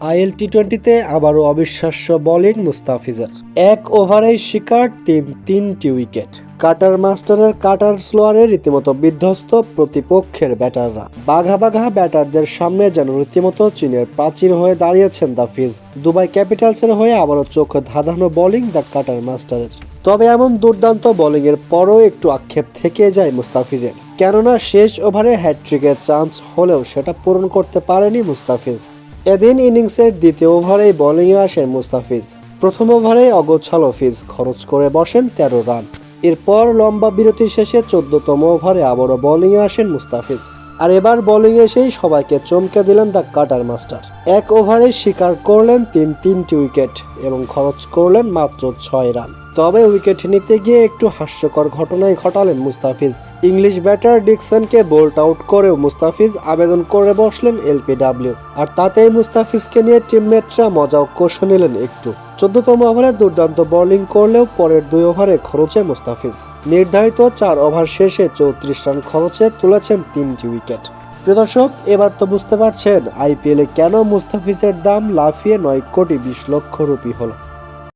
IL টি টোয়েন্টিতে আবারও অবিশ্বাস্য বোলিং মুস্তাফিজের। এক ওভারেই শিকার তিন, তিনটি উইকেট। কাটার মাস্টারের কাটার স্লোয়ারে রীতিমতো বিধ্বস্ত প্রতিপক্ষের ব্যাটাররা। বাঘা বাঘা ব্যাটারদের সামনে যেন রীতিমতো চীনের প্রাচীর হয়ে দাঁড়িয়েছেন দ্য ফিজ। দুবাই ক্যাপিটালসের হয়ে আবারও চোখ ধাঁধানো বোলিং দ্য কাটার মাস্টারের। তবে এমন দুর্দান্ত বোলিংয়ের পরও একটু আক্ষেপ থেকে যায় মুস্তাফিজের। কেননা শেষ ওভারে হ্যাট্রিকের চান্স হলেও সেটা পূরণ করতে পারেনি মুস্তাফিজ। এদিন ইনিংসের দ্বিতীয় ওভারেই বোলিংয়ে আসেন মুস্তাফিজ। প্রথম ওভারে অগোছালো ফিজ, খরচ করে বসেন তেরো রান। এরপর লম্বা বিরতি শেষে চোদ্দতম ওভারে আবারও বোলিংয়ে আসেন মুস্তাফিজ। আর এবার বোলিং এসেই সবাইকে চমকে দিলেন দ্য কাটার মাস্টার। এক ওভারে শিকার করলেন তিন তিনটি উইকেট এবং খরচ করলেন মাত্র ছয় রান। তবে উইকেট নিতে গিয়ে একটু হাস্যকর ঘটনায় ঘটালেন মুস্তাফিজ। ইংলিশ ব্যাটার ডিকসনকে বোল্ট আউট করেও মুস্তাফিজ আবেদন করে বসলেন এলপিডাব্লিউ। আর তাতেই মুস্তাফিজকে নিয়ে টিমমেটরা মজা ও কষে নিলেন একটু। চোদ্দতম ওভারে দুর্দান্ত বোলিং করলেও পরের দুই ওভারে খরচে মুস্তাফিজ। নির্ধারিত চার ওভার শেষে চৌত্রিশ রান খরচে তুলেছেন তিনটি উইকেট। প্রিয় দর্শক, এবার তো বুঝতে পারছেন, আইপিএলে কেন মুস্তাফিজের দাম লাফিয়ে নয় কোটি বিশ লক্ষ রুপি হলো।